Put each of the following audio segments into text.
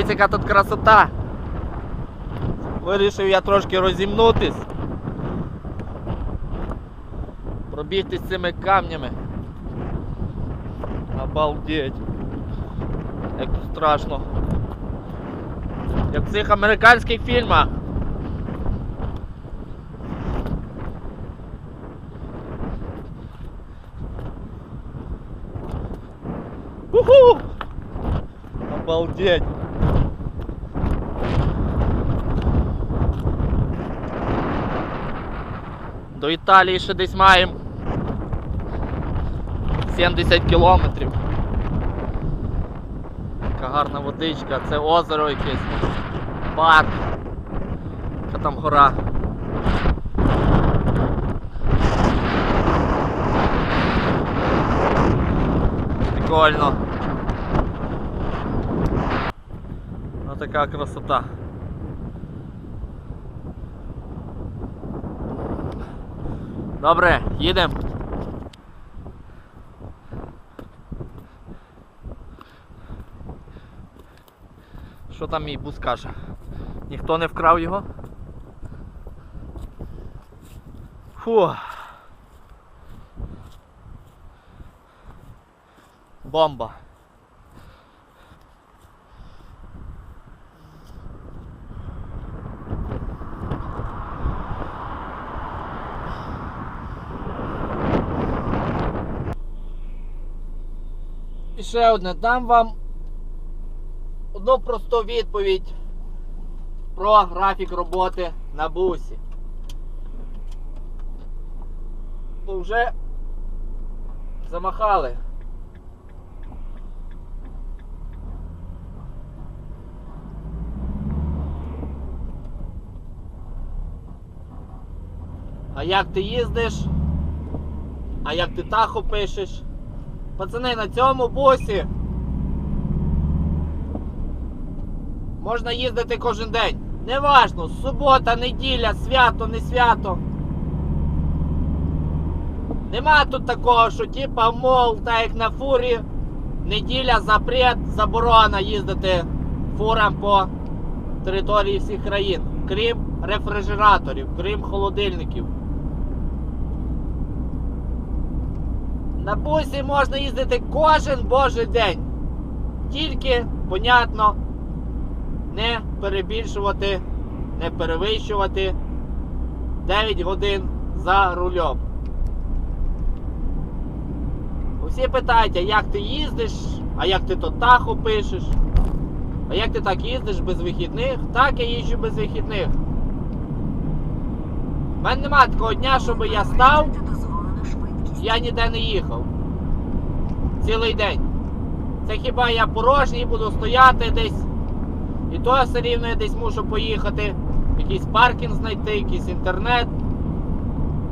Дивіться, яка тут красота. Вирішив я трошки розімнутись. Пробігтись цими камнями. Обалдеть. Як страшно. Як в цих американських фільмах. Уху! Обалдеть! До Італії ще десь маємо 70 кілометрів. Яка гарна водичка, це озеро якесь. Парк. Яка там гора. Прикольно. Ось така красота. Добре, їдемо. Що там мій бус каже? Ніхто не вкрав його? Фу. Бомба. І ще одне, дам вам одну просту відповідь про графік роботи на бусі. Бо вже замахали. А як ти їздиш? А як ти тахо пишеш? Пацани, на цьому бусі можна їздити кожен день. Неважно, субота, неділя, свято, не свято. Нема тут такого, що типа мол, так як на фурі, неділя запрет, заборона їздити фурам по території всіх країн, крім рефрижераторів, крім холодильників. На бусі можна їздити кожен божий день. Тільки, понятно, не перебільшувати, не перевищувати 9 годин за рулем. Усі питають, а як ти їздиш, а як ти то тахо пишеш, а як ти так їздиш без вихідних? Так я їжджу без вихідних. У мене немає такого дня, щоб я став я ніде не їхав. Цілий день. Це хіба я порожній буду стояти десь. І то все рівно я десь мушу поїхати. Якийсь паркінг знайти, якийсь інтернет,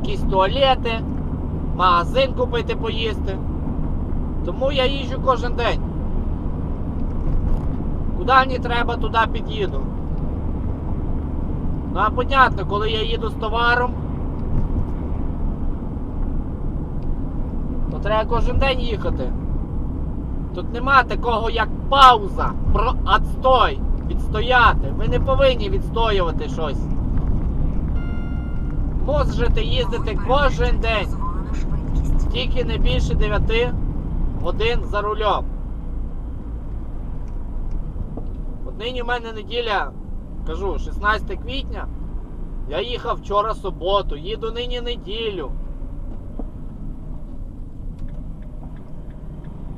якісь туалети, магазин купити поїсти. Тому я їжджу кожен день. Куди мені треба, туди під'їду. Ну а понятно, коли я їду з товаром. То треба кожен день їхати. Тут нема такого, як пауза, про отстой, відстояти. Ви не повинні відстоювати щось. Можете їздити кожен день, тільки не більше 9 годин за рулем. От нині в мене неділя, кажу, 16 квітня. Я їхав вчора суботу, їду нині неділю.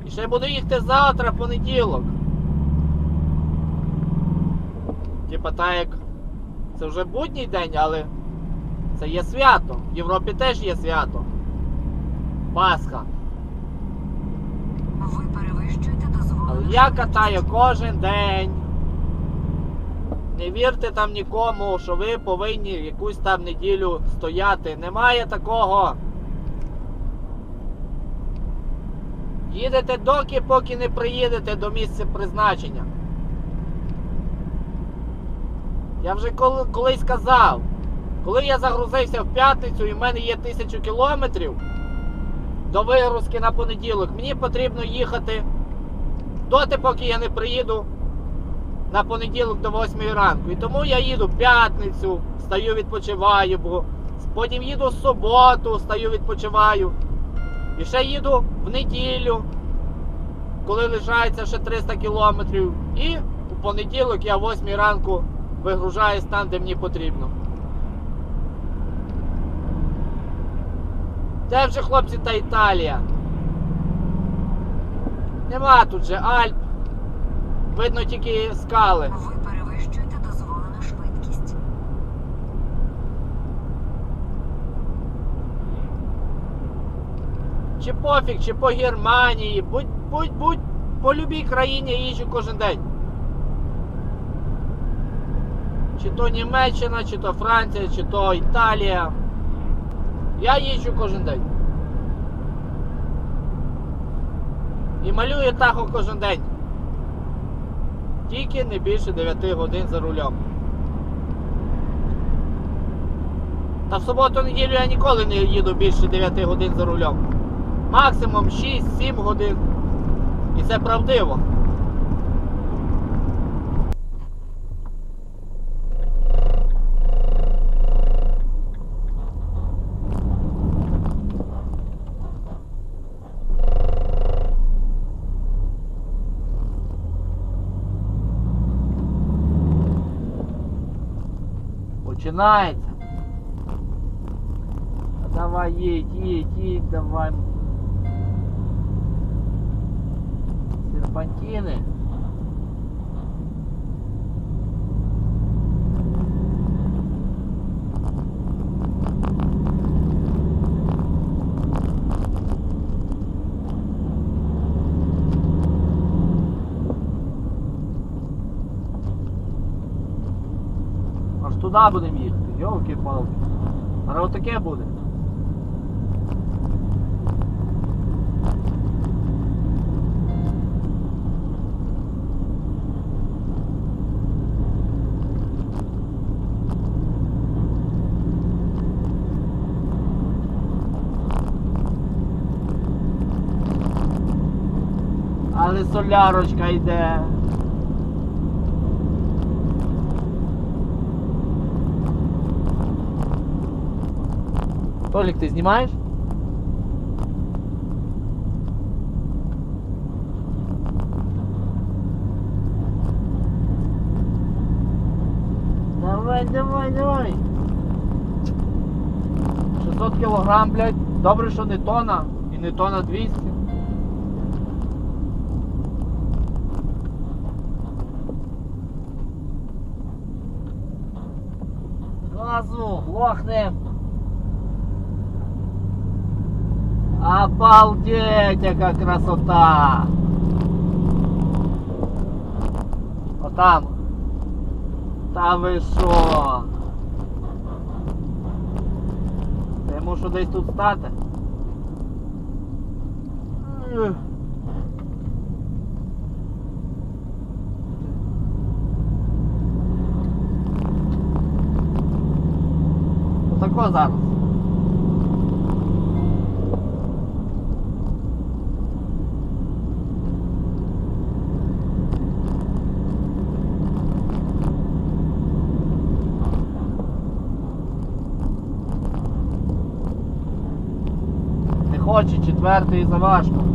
І ще буду їхати завтра, понеділок. Типа так як це вже будній день, але це є свято. В Європі теж є свято. Пасха. Ви перевищуєте Але дозволену я катаю кожен день. Не вірте там нікому, що ви повинні якусь там неділю стояти. Немає такого. Їдете доки, поки не приїдете до місця призначення. Я вже коли, колись казав, коли я загрузився в п'ятницю і в мене є тисячу кілометрів до вигрузки на понеділок, мені потрібно їхати доти, поки я не приїду на понеділок до 8 ранку. І тому я їду в п'ятницю, стаю відпочиваю, бо потім їду в суботу, стаю відпочиваю. І ще їду в неділю, коли лишається ще 300 кілометрів. І у понеділок я в 8 ранку вигружаюсь там, де мені потрібно. Де вже хлопці та Італія? Нема тут же Альп. Видно тільки скали. Ви перевищуєте дозволену швидкість. Чи пофіг, чи по Германії, будь, будь, будь по любій країні їжджу кожен день. Чи то Німеччина, чи то Франція, чи то Італія. Я їжджу кожен день. І малюю тахо кожен день. Тільки не більше 9 годин за рулем. Та в суботу-неділю я ніколи не їду більше 9 годин за рулем. Максимум 6-7 годин. І це правдиво. Починається. Давай їдь, їдь, їдь, давай. Серпантини. Аж туди будемо їхати, йолки-палки. А отаке буде. Але солярочка йде. Толік, ти знімаєш? Давай, давай, давай. 600 кілограм, блядь. Добре, що не тона. І не тона 200. Газу, глохнем. Обалдеть, яка красота! Отам. Та ви що? Я мушу десь тут стати. Отако зараз. Не хоче четвертий заважко.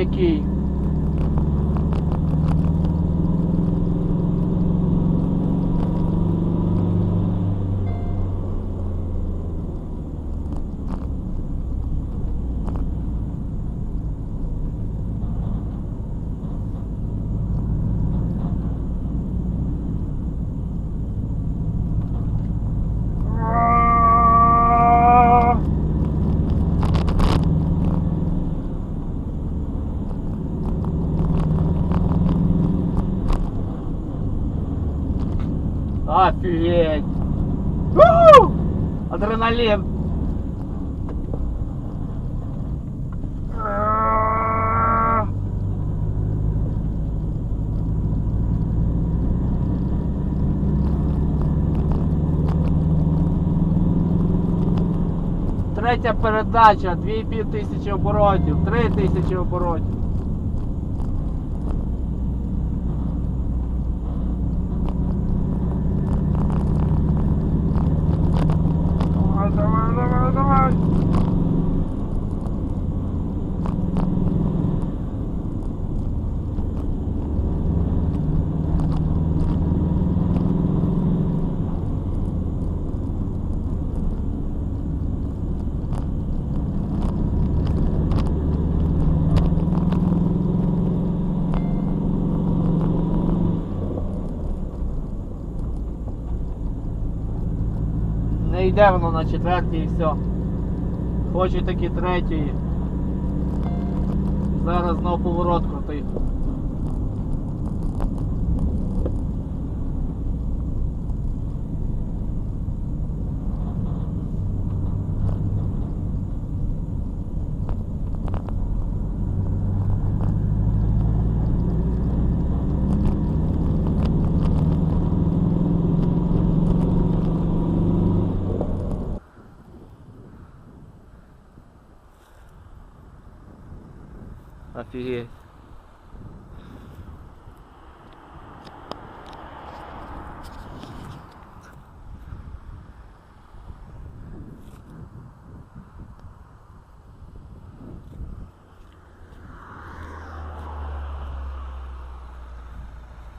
aqui. que Офигеть! У-у-у! Адреналин! Третя передача, 2500 оборотів, 3000 оборотів. Йде воно на четвертій і все. Хоче таки третій. Зараз знову поворот крутий. Офігеть.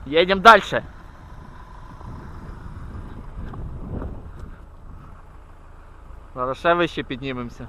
Едем дальше. Зараз ще вище піднімемося.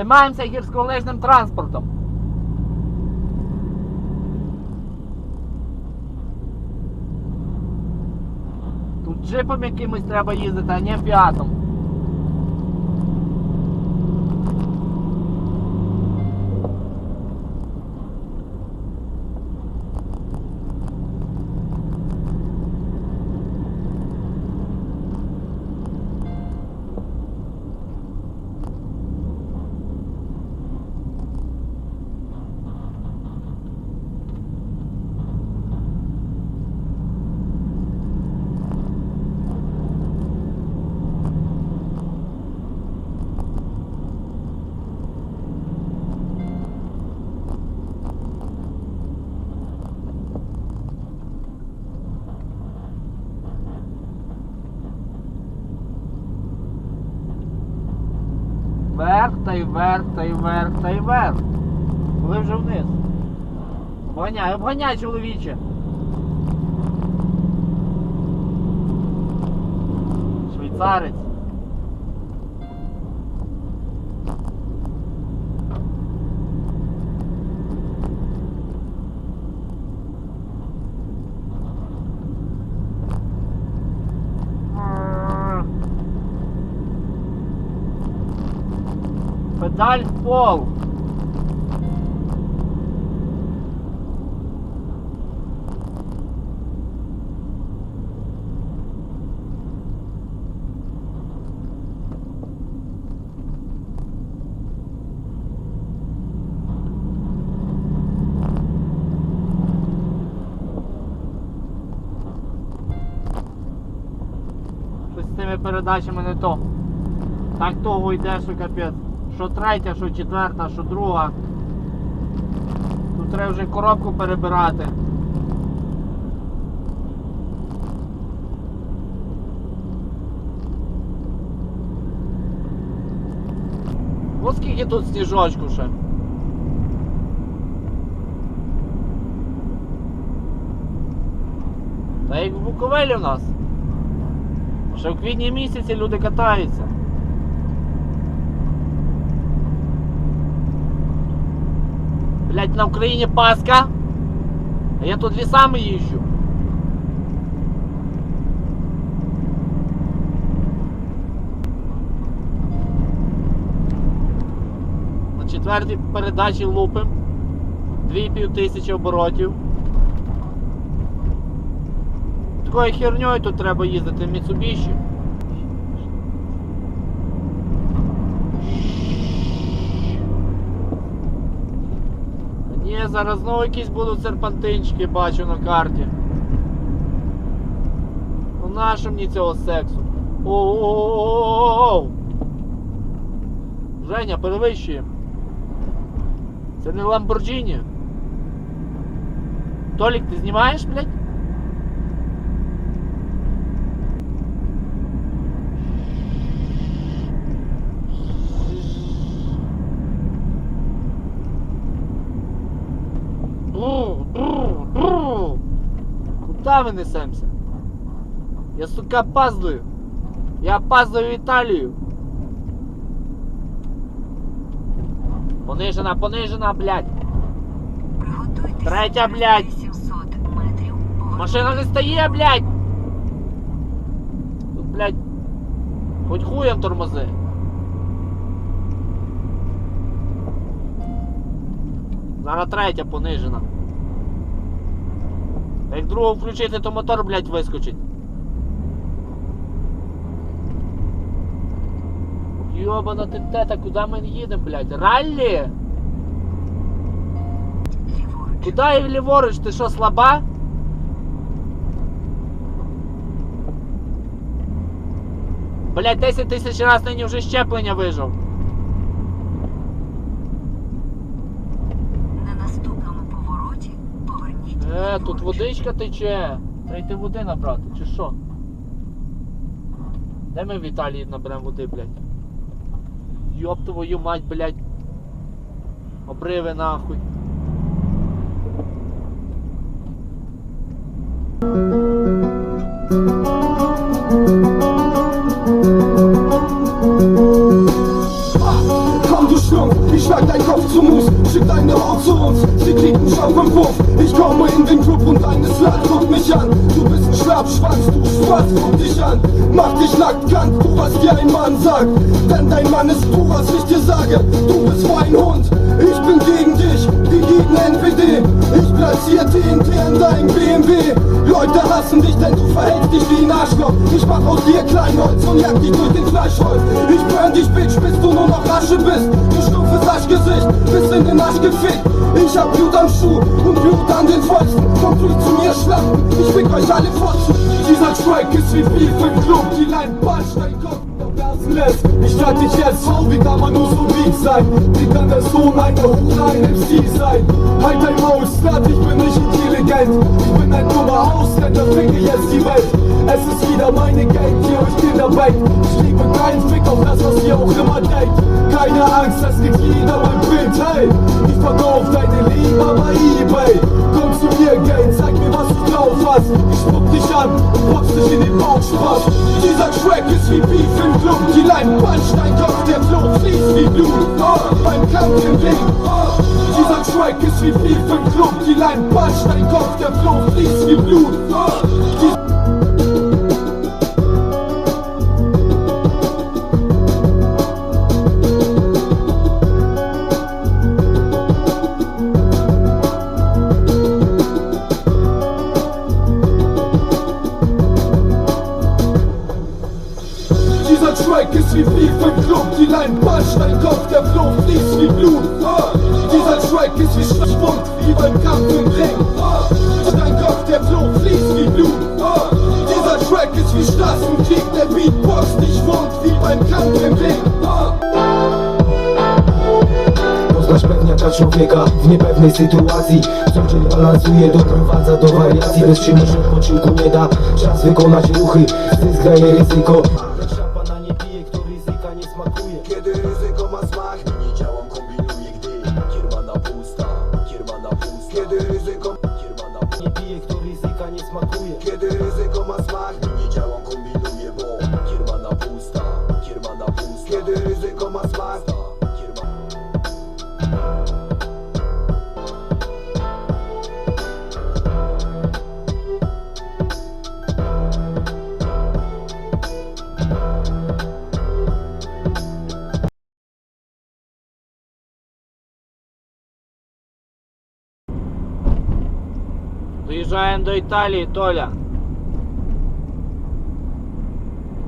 Займаємося гірськолижним транспортом. Тут джипом якимось треба їздити, а не фіатом. Вверх та й вверх, та й вверх, та й вверх. Коли вже вниз. Обганяй, обганяй, чоловіче. Швейцарець. Педаль в пол. Щось з цими передачами не то. Так того йде, що капець. Що третя, що четверта, що друга. Тут треба вже коробку перебирати. Ось скільки тут сніжочку ще. Та як в Буковелі в нас. Ще в квітні місяці люди катаються. Блять, на Україні Паска. А я тут лісами їжджу. На четвертій передачі лупим. 2,5 тисячі оборотів. Такою херньою тут треба їздити в Міцубіші. Ні, зараз знову якісь будуть серпантинчики, бачу на карті. Ну нащо мені цього сексу? Оу! Женя, перевищуємо. Це не Ламборджині. Толік, ти знімаєш, блядь? Бру, бру, бру. Ми несемося? Я, сука, опаздую. Я опаздую в Італію. Понижена, понижена, блядь. Третя, блядь. 800 метрів. повернути Машина не стає, блядь! Тут, блядь, хоч хуєм тормози. Зараз третя понижена. Як другу включити, то мотор, блядь, вискочить. Йобана ти тета, куди ми їдемо, блядь? Раллі? Куди ліворуч? Ти що, слаба? Блять, 10 тисяч раз нині вже щеплення вижив. Е, тут водичка тече. Треба води набрати, чи що? Де ми в Італії наберемо води, блядь? Йоп твою мать, блядь. Обриви нахуй. Komm schlag dein Kopf zu Mus Schick deine Haut zu uns, sie kriegt einen Schaum im Puff Ich komme in den Club und deine Slut guckt mich an. Du bist ein Schlappschwanz, du Spatz, guck dich an. Mach dich nackt, kann du, was dir ein Mann sagt. Denn dein Mann ist du, was ich dir sage. Du bist ein Hund, ich bin gegen dich Wie gegen NPD Ich platzier TNT in deinem BMW Leute hassen dich, denn du verhältst dich wie ein Arschloch. Ich mach aus dir Kleinholz und jag dich durch den Fleischholz Ich burn dich, Bitch, bis du nur noch Asche bist. Du stumpfes Arschgesicht, bis in den Arsch gefickt Ich hab Blut am Schuh und Blut an den Fäusten. Kommt durch zu mir schlachten, ich fick euch alle fotzen Dieser Track ist wie Beef im Club Die Line Bahnsteinkopf blasen lässt Ich trag dich jetzt. So, wie kann man nur so weak sein Wie kann der Sohn einer Hure ein MC sein. Halt dein Maul, Slut, ich bin nicht intelligent. Ich bin ein dummer Ausländer, ficke jetzt die Welt. Es ist wieder meine Gang, die euch Kinder weckt Ich liebe keinen Fick auf das, was ihr auch immer denkt. Keine Angst, das kriegt jeder mein Bild, hey Ich verkauf deine Liebe bei Ebay. Komm zu mir, Geld, zeig mir, was du drauf hast. Ich spuck dich an und box dich in den Bauchspaß Dieser Track ist wie Beef im Club Die Line Bannsteinkopf, der Flow fließt wie Blut oh, Beim Kampf im Ring oh. Dieser Track ist wie Beef im Club Die Line Bannsteinkopf, der Flow fließt wie Blut oh. Człowieka w niepewnej sytuacji. Co cię balansuje, doprowadza do wariacji. Bez przymusu odpoczynku nie da Czas wykonać ruchy, zysk ryzyko Під'їжджаємо до Італії, Толя.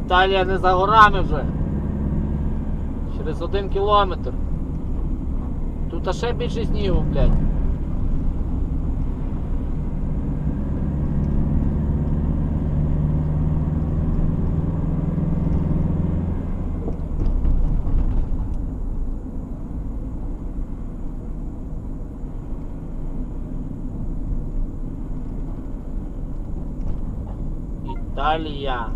Італія не за горами вже. Через один кілометр. Тут а ще більше снігу, блядь. Італія.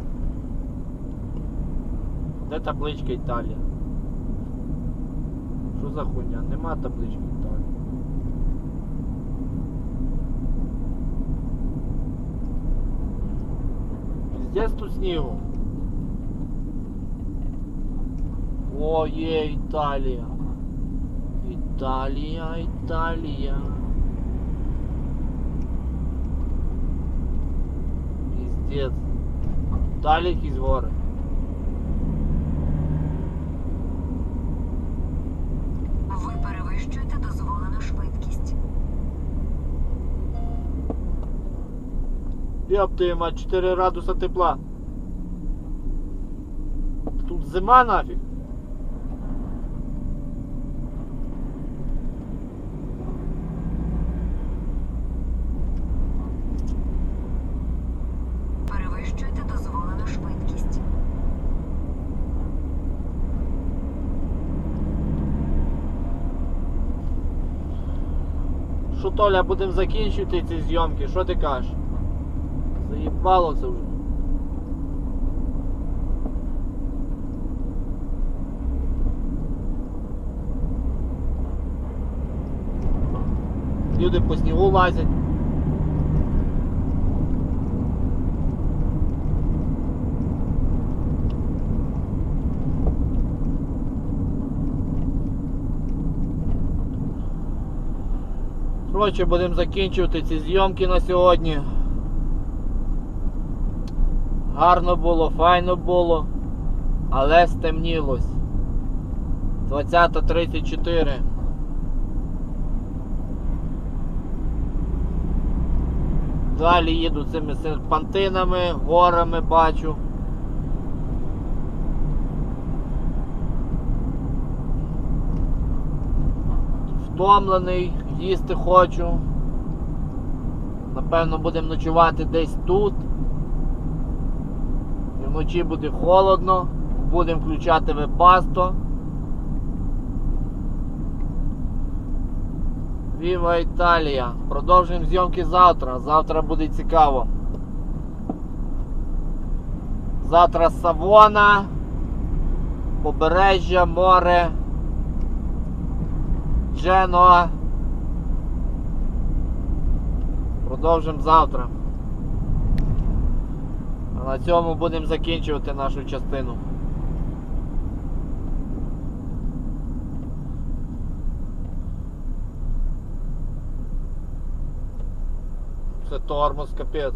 Де табличка Італія? Що за хуйня? Нема таблички Італія. Піздець тут снігу. О, є Італія. Італія, Італія. Піздець. Далі якісь гори. Ви перевищуєте дозволену швидкість. Йоптима, твою мать, 4 градуса тепла. Тут зима нафиг. Перевищуєте дозволену швидкість. Що Толя, будемо закінчувати ці зйомки, що ти кажеш? Заїбало це вже. Люди по снігу лазять. Коротше, будемо закінчувати ці зйомки на сьогодні. Гарно було, файно було, але стемнілось. 20.34. Далі їду цими серпантинами, горами бачу. Втомлений, їсти хочу. Напевно, будемо ночувати десь тут. І вночі буде холодно. Будемо включати вебасто. Віва Італія. Продовжуємо зйомки завтра. Завтра буде цікаво. Завтра Савона, побережжя, море, Дженуа. Продовжимо завтра. А на цьому будемо закінчувати нашу частину. Це тормоз капець.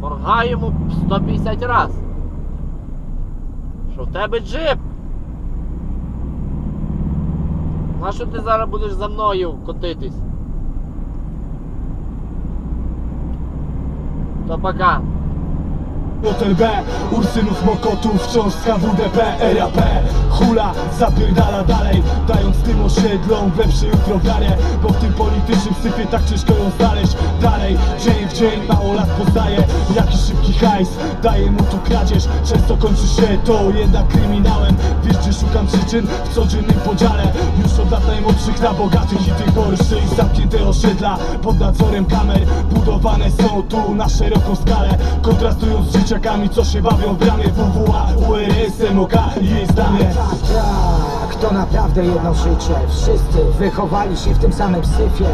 Моргаємо 150 раз. В тебе джип? Нащо ти зараз будеш за мною котитись? То пока. Hotel B, Ursynów Mokotów, wciąż z KWDP, RAP Hula zapierdala dalej, dając tym osiedlom w lepsze jutro wiarę Bo w tym politycznym sypie tak ciężko ją znaleźć. Dalej, dzień w dzień mało lat poznaje Jaki szybki hajs, daje mu tu kradzież. Często kończy się to jednak kryminałem Wiesz gdzie szukam przyczyn w codziennym podziale. Już od lat najmłodszych na bogatych i tych gorszych Zamknięte osiedla pod nadzorem kamer. Budowane są tu na szeroką skalę Kontrastując z dzieciakami co się bawią w bramie WWA, URS, MOK i jej zdanie. Tak, to naprawdę jedno życie? Wszyscy wychowali się w tym samym syfie.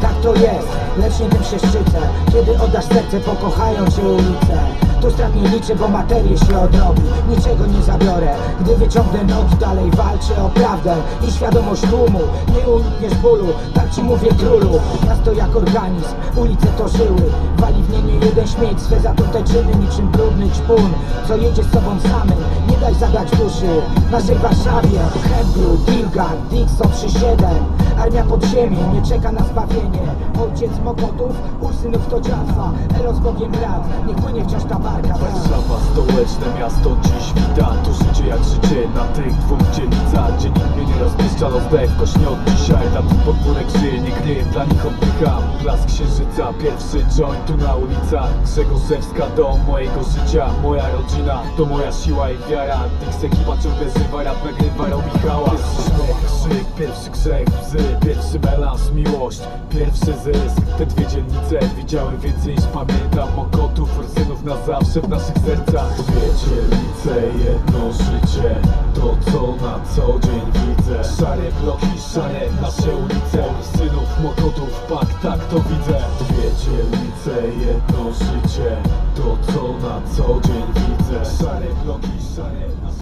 Tak to jest, lecz nie tym się szczycę Kiedy oddasz serce, pokochają cię ulice Tu strat nie liczę, bo materię się odrobi Niczego nie zabiorę. Gdy wyciągnę nogi dalej walczę o prawdę I świadomość tłumu. Nie unikniesz bólu Tak ci mówię królu. Miasto jak organizm Ulice to żyły. Wali w nie nie jeden śmieć Swe zatrute czyny niczym brudny czpun. Co jedzie z sobą samym Nie daj zadać duszy. Naszej Warszawie Hebru, Dilgan, Dixon 37 Armia podziemie nie czeka na zbawienie. Ojciec Mokotów, Ursynów to dziatwa Elo z Bogiem brat, nie płynie wciąż ta. Warszawa, stołeczne miasto dziś wita. Tu życie jak życie na tych dwóch dzielnicach. Gdzie nikt mnie nie rozpieszczał zdech Kośnie od dzisiaj, dla tych podwórek żyje Nie gnieje, dla nich oddycham Blask księżyca, pierwszy joint tu na ulicach. Grzegorzewska dom mojego życia. Moja rodzina, to moja siła i wiara. Dix ekipa ciągle żywa, rap nagrywa, robi hałas Pierwszy śmiech, pierwszy grzech, łzy. Pierwszy melanż, miłość, pierwszy zysk. Te dwie dzielnice widziałem więcej niż pamiętam. Mokotów, Ursynów na zawsze w naszych sercach Dwie dzielnice, jedno życie. To co na co dzień widzę. Szare bloki, szare nasze ulice. Ursynów, Mokotów, pak, tak to widzę. Dwie dzielnice, jedno życie. To co na co dzień widzę. Szare bloki, szare nasze